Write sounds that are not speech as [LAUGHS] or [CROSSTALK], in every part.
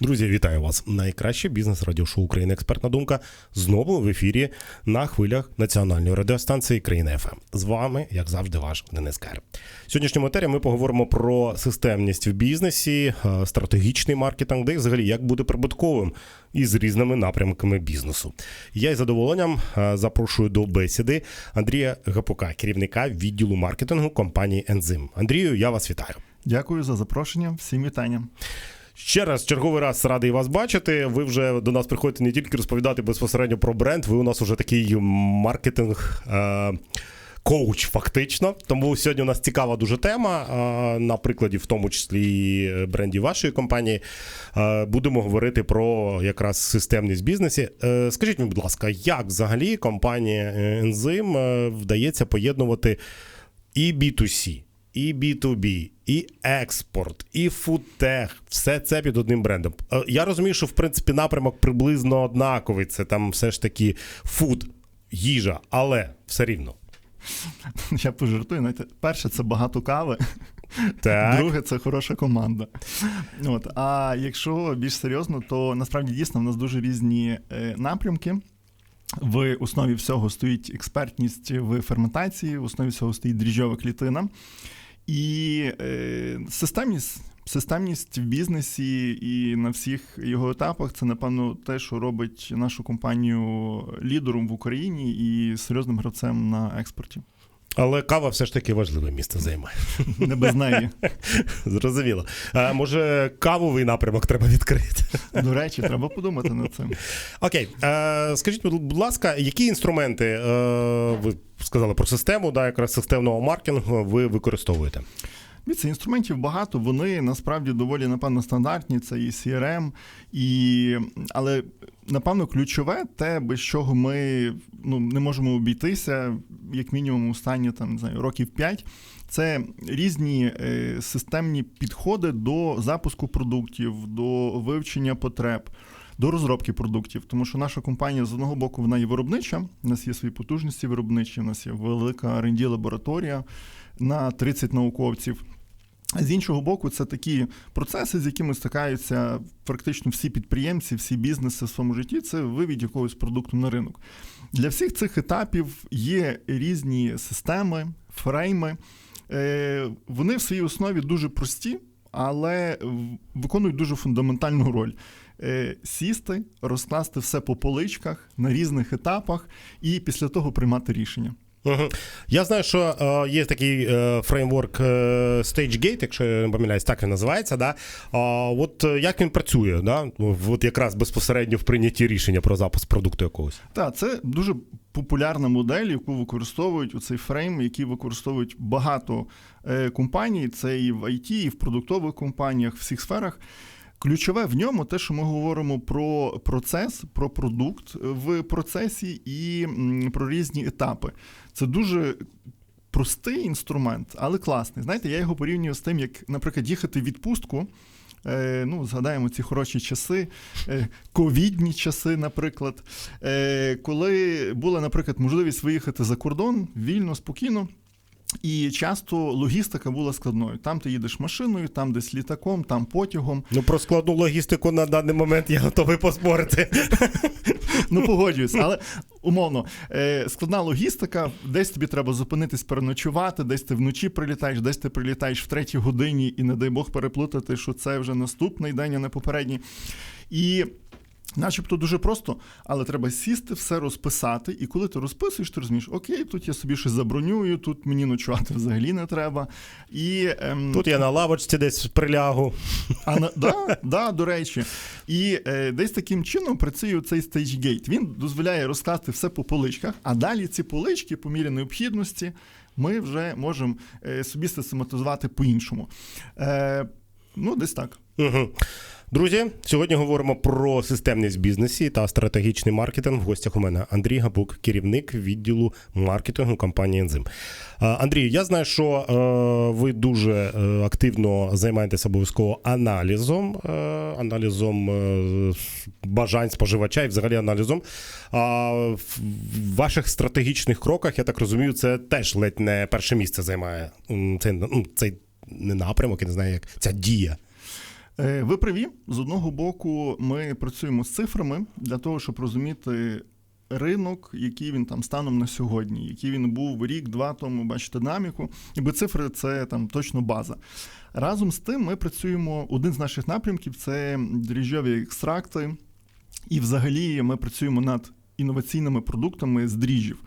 Друзі, вітаю вас! Найкраще бізнес радіошоу Україна Експертна думка знову в ефірі на хвилях національної радіостанції Країна ФМ. З вами, як завжди, ваш Денис Кер. В Сьогоднішньому етері ми поговоримо про системність в бізнесі, е, стратегічний маркетинг, де взагалі як бути прибутковим із різними напрямками бізнесу. Я із задоволенням е, запрошую до бесіди Андрія Гапука, керівника відділу маркетингу компанії Ензим. Андрію, я вас вітаю. Дякую за запрошення. Всім вітання. Ще раз, черговий раз радий вас бачити. Ви вже до нас приходите не тільки розповідати безпосередньо про бренд, ви у нас вже такий маркетинг. Е- Коуч, фактично, тому сьогодні у нас цікава дуже тема. е, На прикладі, в тому числі брендів вашої компанії, Е, будемо говорити про якраз системність бізнесі. Е, Скажіть мені, будь ласка, як взагалі компанія Ензим вдається поєднувати і B2C, і B2B, і експорт, і фудтех, все це під одним брендом. Е, Я розумію, що в принципі напрямок приблизно однаковий. Це там все ж таки фуд, їжа, але все рівно. [LAUGHS] Я пожартую. Знаєте, перше, це багато кави. [LAUGHS] Так. Друге, це хороша команда. От. А якщо більш серйозно, то насправді дійсно в нас дуже різні е, напрямки. В основі всього стоїть експертність в ферментації, в основі всього стоїть дріжджова клітина. І е, системність. Системність в бізнесі і на всіх його етапах це, напевно, те, що робить нашу компанію лідером в Україні і серйозним гравцем на експорті. Але кава все ж таки важливе місце займає. Не без неї. [LAUGHS] Зрозуміло. А, може, кавовий напрямок треба відкрити? До речі, треба подумати над цим. Окей, а, скажіть, будь ласка, які інструменти е, ви сказали про систему, да, якраз системного маркетингу ви використовуєте? Дивіться, інструментів багато, вони насправді доволі, напевно, стандартні. Це і CRM, і... але напевно ключове, те, без чого ми ну, не можемо обійтися, як мінімум, у стані там, не знаю, років 5, це різні е, системні підходи до запуску продуктів, до вивчення потреб. До розробки продуктів, тому що наша компанія з одного боку вона є виробнича. У нас є свої потужності виробничі, у нас є велика rd лабораторія на 30 науковців. З іншого боку, це такі процеси, з якими стикаються практично всі підприємці, всі бізнеси в своєму житті. Це вивід якогось продукту на ринок. Для всіх цих етапів є різні системи, фрейми. Вони в своїй основі дуже прості, але виконують дуже фундаментальну роль. Сісти, розкласти все по поличках на різних етапах і після того приймати рішення. Я знаю, що е, є такий е, фреймворк е, StageGate, якщо я не помиляюсь, так він називається. Да? А от як він працює, да? от якраз безпосередньо в прийнятті рішення про запуск продукту якогось? Так, це дуже популярна модель, яку використовують у цей фрейм, який використовують багато компаній. Це і в IT, і в продуктових компаніях, в всіх сферах. Ключове в ньому те, що ми говоримо про процес, про продукт в процесі і про різні етапи. Це дуже простий інструмент, але класний. Знаєте, я його порівнюю з тим, як, наприклад, їхати в відпустку. Е, ну, Згадаємо ці хороші часи, е, ковідні часи, наприклад, е, коли була, наприклад, можливість виїхати за кордон вільно, спокійно. І часто логістика була складною. Там ти їдеш машиною, там десь літаком, там потягом. Ну про складну логістику на даний момент я готовий поспорити. [LAUGHS] Ну, погоджуюсь, але умовно, складна логістика, десь тобі треба зупинитись, переночувати, десь ти вночі прилітаєш, десь ти прилітаєш в третій годині, і, не дай Бог, переплутати, що це вже наступний день, а не попередній. І Начебто дуже просто, але треба сісти, все розписати. І коли ти розписуєш, ти розумієш, окей, тут я собі щось забронюю, тут мені ночувати взагалі не треба. І, ем... Тут я на лавочці десь прилягу. А на да, да, до речі. І е, десь таким чином працює цей стейджгейт. Він дозволяє розкласти все по поличках, а далі ці полички, по мірі необхідності, ми вже можемо е, собі систематизувати по-іншому. Е, Ну, десь так. Угу. Друзі, сьогодні говоримо про системність в бізнесі та стратегічний маркетинг. В гостях у мене Андрій Габук, керівник відділу маркетингу компанії Ензим. Андрій, я знаю, що е, ви дуже е, активно займаєтеся обов'язково аналізом, е, аналізом бажань споживача і взагалі аналізом. А в ваших стратегічних кроках, я так розумію, це теж ледь не перше місце займає цей, ну, цей не напрямок, я не знаю, як ця дія. Е, Ви праві. З одного боку, ми працюємо з цифрами для того, щоб розуміти ринок, який він там станом на сьогодні, який він був рік-два тому, бачите, динаміку. Якби цифри це там точно база. Разом з тим, ми працюємо. Один з наших напрямків це дріжджові екстракти, і взагалі ми працюємо над інноваційними продуктами з дріжджів.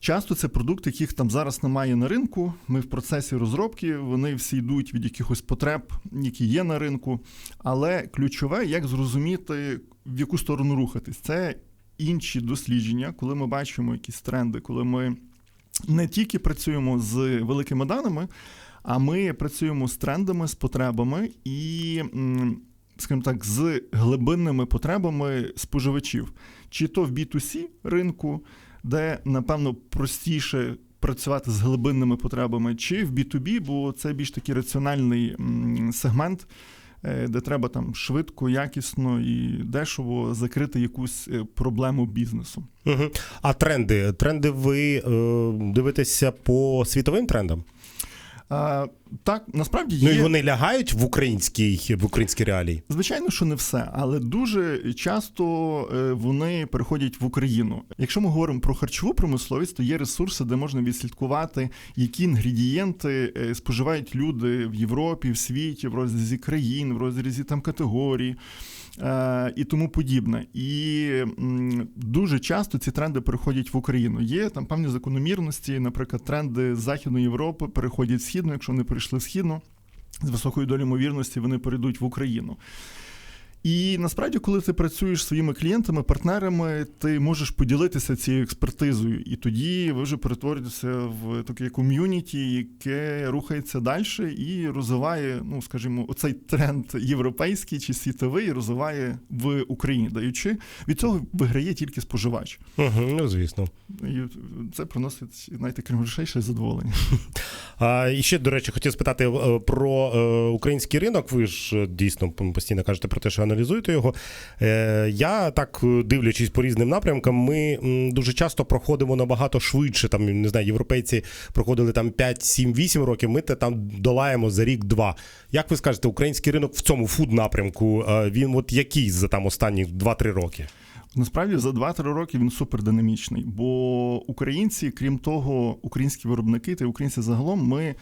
Часто це продукти, яких там зараз немає на ринку. Ми в процесі розробки, вони всі йдуть від якихось потреб, які є на ринку. Але ключове, як зрозуміти, в яку сторону рухатись, це інші дослідження, коли ми бачимо якісь тренди, коли ми не тільки працюємо з великими даними, а ми працюємо з трендами, з потребами і, скажімо так, з глибинними потребами споживачів, чи то в B2C ринку, де, напевно, простіше працювати з глибинними потребами, чи в B2B, бо це більш такий раціональний сегмент, е, де треба там швидко, якісно і дешево закрити якусь е, проблему бізнесу. Угу. А тренди? Тренди ви е, дивитеся по світовим трендам? А, так, насправді Ну і вони лягають в українській в українські реалії. Звичайно, що не все, але дуже часто е, вони переходять в Україну. Якщо ми говоримо про харчову промисловість, то є ресурси, де можна відслідкувати, які інгредієнти е, споживають люди в Європі, в світі, в розрізі країн, в розрізі там категорій. Е, І тому подібне, і дуже часто ці тренди переходять в Україну. Є там певні закономірності, наприклад, тренди з Західної Європи переходять в східну, якщо вони перейшли в східну, з високою долею ймовірності вони перейдуть в Україну. І насправді, коли ти працюєш своїми клієнтами, партнерами, ти можеш поділитися цією експертизою, і тоді ви вже перетворюєтеся в таке ком'юніті, яке рухається далі і розвиває, ну скажімо, оцей тренд європейський чи світовий, розвиває в Україні, даючи від цього виграє тільки споживач. Угу, ну звісно. І це приносить знаєте, крім грошей ще задоволення. [LAUGHS] А і ще, до речі, хотів спитати е, про е, український ринок. Ви ж е, дійсно постійно кажете про те, що аналізуєте його. Е, Я так е, дивлячись по різним напрямкам, ми дуже часто проходимо набагато швидше. Там не знаю, європейці проходили там 5, 7, 8 років. Ми те там долаємо за рік-два. Як ви скажете, український ринок в цьому фуд напрямку е, він от який за там останні 2-3 роки? Насправді за 2-3 роки він супердинамічний, бо українці, крім того, українські виробники та українці загалом, ми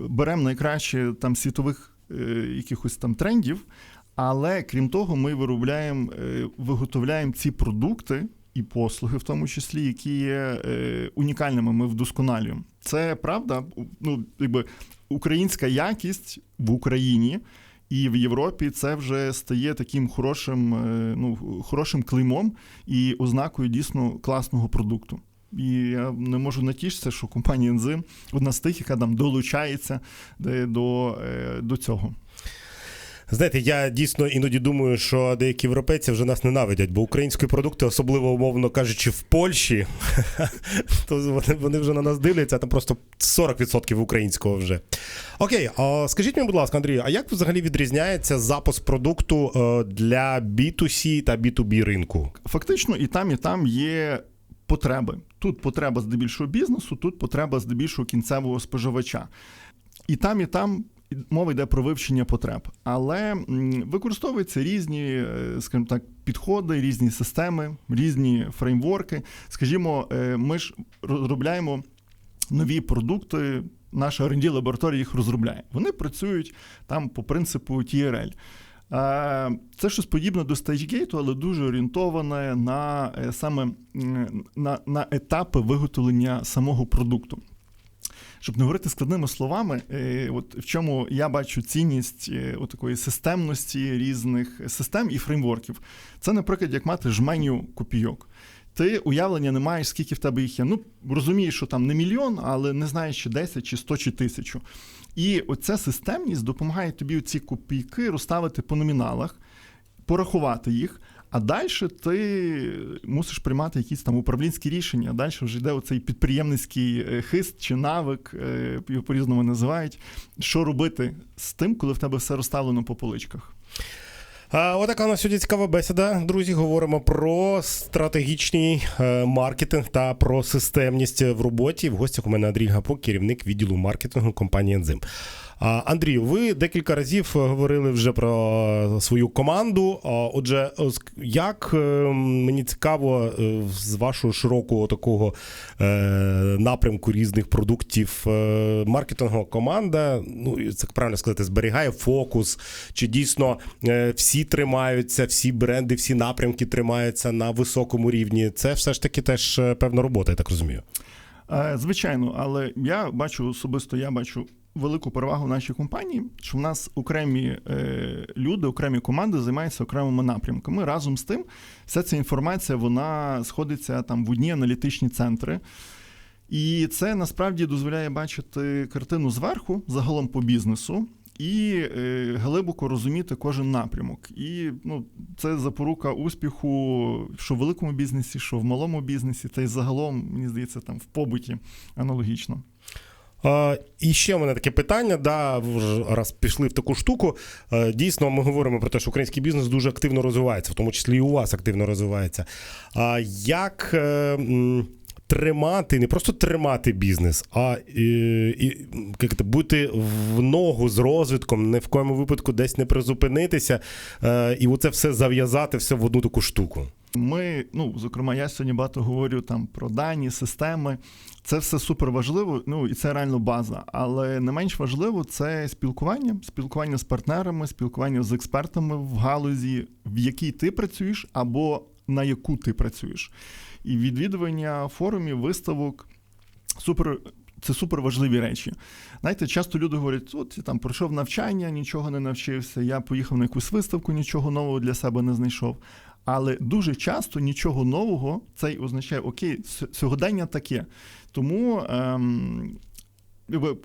беремо найкраще там світових е, якихось там трендів, але крім того, ми виробляємо, е, виготовляємо ці продукти і послуги, в тому числі, які є е, унікальними. Ми вдосконалюємо. Це правда, ну якби українська якість в Україні. І в Європі це вже стає таким хорошим, е, ну, хорошим клеймом і ознакою дійсно класного продукту. І я не можу натішитися, що компанія Ензим одна з тих, яка там долучається до, до цього. Знаєте, я дійсно іноді думаю, що деякі європейці вже нас ненавидять, бо українські продукти, особливо умовно кажучи, в Польщі, [LAUGHS] то вони, вже на нас дивляться, там просто 40% українського вже. Окей, а скажіть мені, будь ласка, Андрій, а як взагалі відрізняється запуск продукту е, для B2C та B2B ринку? Фактично, і там, і там є потреби. Тут потреба здебільшого бізнесу, тут потреба здебільшого кінцевого споживача. І там, і там. Мова йде про вивчення потреб, але використовуються різні, е, скажімо так, підходи, різні системи, різні фреймворки. Скажімо, е, ми ж розробляємо нові продукти. Наша R&D лабораторія їх розробляє. Вони працюють там по принципу TRL. Е, Це щось подібне до StageGate, але дуже орієнтоване на саме на, на етапи виготовлення самого продукту. Щоб не говорити складними словами, е, от в чому я бачу цінність е, такої системності різних систем і фреймворків. Це, наприклад, як мати жменю копійок. Ти уявлення не маєш, скільки в тебе їх є. Ну, розумієш, що там не мільйон, але не знаєш, чи 10, чи 100, чи тисячу. І оця системність допомагає тобі ці копійки розставити по номіналах, порахувати їх. А далі ти мусиш приймати якісь там управлінські рішення. Далі вже йде оцей підприємницький е, хист чи навик, е, його по-різному називають. Що робити з тим, коли в тебе все розставлено по поличках? А, отака у нас сьогодні цікава бесіда. Друзі, говоримо про стратегічний е, маркетинг та про системність в роботі. В гостях у мене Андрій Гапо, керівник відділу маркетингу компанії Ензим. Андрію, ви декілька разів говорили вже про свою команду. Отже, як е, мені цікаво е, з вашого широкого такого е, напрямку різних продуктів е, маркетингова команда, ну це правильно сказати, зберігає фокус, чи дійсно е, всі тримаються, всі бренди, всі напрямки тримаються на високому рівні. Це все ж таки теж е, певна робота, я так розумію. Е, Звичайно, але я бачу особисто, я бачу велику перевагу в нашій компанії, що в нас окремі е, люди, окремі команди займаються окремими напрямками. Разом з тим, вся ця інформація вона сходиться там в одні аналітичні центри. І це насправді дозволяє бачити картину зверху, загалом по бізнесу, і е, глибоко розуміти кожен напрямок. І ну, це запорука успіху, що в великому бізнесі, що в малому бізнесі, та й загалом, мені здається, там в побуті аналогічно. Е, І ще в мене таке питання. Да, раз пішли в таку штуку. е, Дійсно, ми говоримо про те, що український бізнес дуже активно розвивається, в тому числі і у вас активно розвивається. Як е, тримати, не просто тримати бізнес, а і, як це, бути в ногу з розвитком, не в коєму випадку десь не призупинитися, е, і оце все зав'язати все в одну таку штуку. Ми, ну зокрема, я сьогодні багато говорю там про дані, системи. Це все супер важливо. Ну і це реально база. Але не менш важливо це спілкування, спілкування з партнерами, спілкування з експертами в галузі, в якій ти працюєш, або на яку ти працюєш. І відвідування форумів, виставок супер. Це супер важливі речі. Знаєте, часто люди говорять: от я там пройшов навчання, нічого не навчився, я поїхав на якусь виставку, нічого нового для себе не знайшов. Але дуже часто нічого нового це й означає окей, сьогодення таке. Тому ем,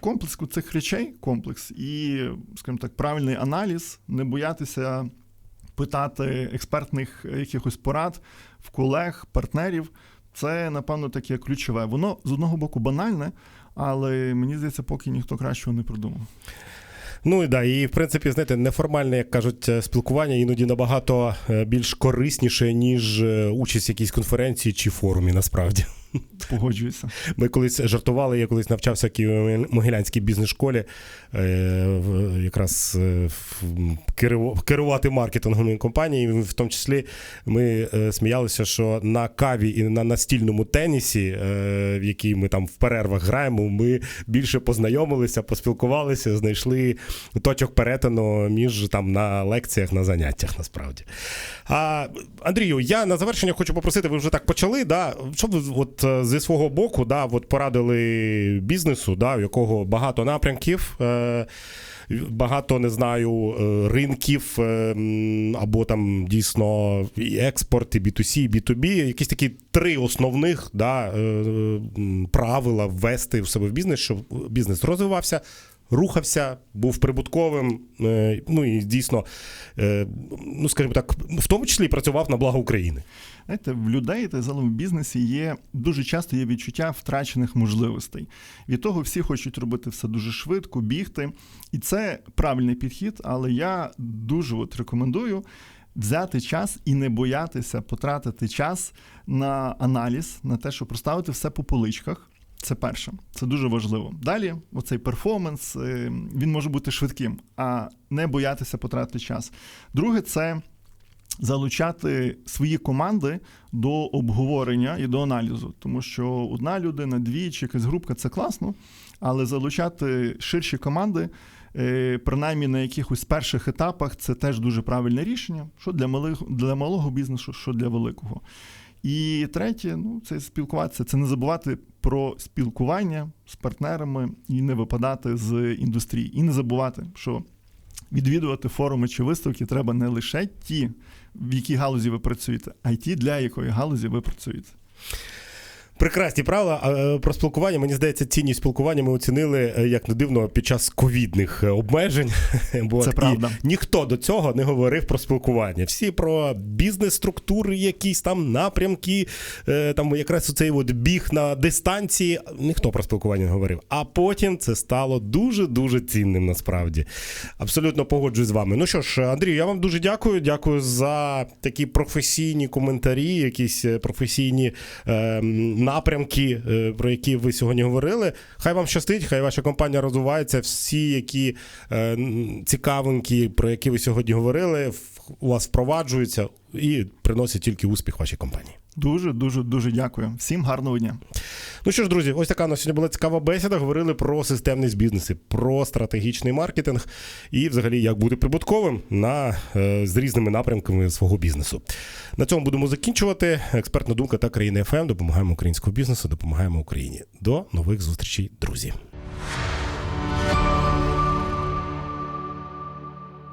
комплекс цих речей, комплекс і, скажімо так, правильний аналіз, не боятися питати експертних якихось порад в колег, партнерів. Це, напевно, таке ключове. Воно з одного боку банальне, але мені здається, поки ніхто кращого не придумав. Ну і да, і в принципі, знаєте, неформальне, як кажуть, е, спілкування іноді набагато е, більш корисніше, ніж е, участь в якійсь конференції чи форумі, насправді. [LAUGHS] Погоджуюся. Ми колись жартували, я колись навчався в Києво-Могилянській бізнес-школі, е, якраз е, керувати маркетинговими компаніями. В тому числі ми е, сміялися, що на каві і на настільному тенісі, в який ми там в перервах граємо, ми більше познайомилися, поспілкувалися, знайшли точок перетину між там на лекціях, на заняттях насправді. А, Андрію, я на завершення хочу попросити, ви вже так почали. Да, щоб ви от е, зі свого боку да, от порадили бізнесу, да, в якого багато напрямків. Е, Багато не знаю е, ринків е, або там дійсно і експорт, і B2C, і B2B. Якісь такі три основних да, правила ввести в себе в бізнес, щоб бізнес розвивався, рухався, був прибутковим. е, Ну і дійсно, е, ну скажімо так, в тому числі працював на благо України. Знаєте, в людей та загалом в бізнесі є дуже часто є відчуття втрачених можливостей. Від того всі хочуть робити все дуже швидко, бігти. І це правильний підхід, але я дуже от рекомендую взяти час і не боятися потратити час на аналіз, на те, щоб проставити все по поличках. Це перше, це дуже важливо. Далі, оцей перформанс е, він може бути швидким, а не боятися потратити час. Друге, це залучати свої команди до обговорення і до аналізу, тому що одна людина, дві чи якась групка це класно, але залучати ширші команди. е, Принаймні на якихось перших етапах це теж дуже правильне рішення, що для малих для малого бізнесу, що для великого. І третє, ну це спілкуватися, це не забувати про спілкування з партнерами і не випадати з індустрії, і не забувати, що відвідувати форуми чи виставки треба не лише ті, в якій галузі ви працюєте, а й ті, для якої галузі ви працюєте. Прекрасні правила е, про спілкування. Мені здається, цінність спілкування ми оцінили е, як не дивно під час ковідних е, обмежень. [LAUGHS] Бо Це правда. ніхто до цього не говорив про спілкування. Всі про бізнес-структури, якісь там напрямки, там якраз цей от біг на дистанції. Ніхто про спілкування не говорив. А потім це стало дуже дуже цінним. Насправді абсолютно погоджуюсь з вами. Ну що ж, Андрію, я вам дуже дякую. Дякую за такі професійні коментарі, якісь професійні е, напрямки, е, про які ви сьогодні говорили. Хай вам щастить, хай ваша компанія розвивається. Всі, які е, цікавинки, про які ви сьогодні говорили, у вас впроваджуються і приносять тільки успіх вашій компанії. Дуже, дуже, дуже дякую. Всім гарного дня. Ну що ж, друзі, ось така у нас сьогодні була цікава бесіда. Говорили про системність бізнесу, про стратегічний маркетинг і, взагалі, як бути прибутковим на е, з різними напрямками свого бізнесу. На цьому будемо закінчувати. Експертна думка та країни ФМ. Допомагаємо українському бізнесу, допомагаємо Україні. До нових зустрічей, друзі.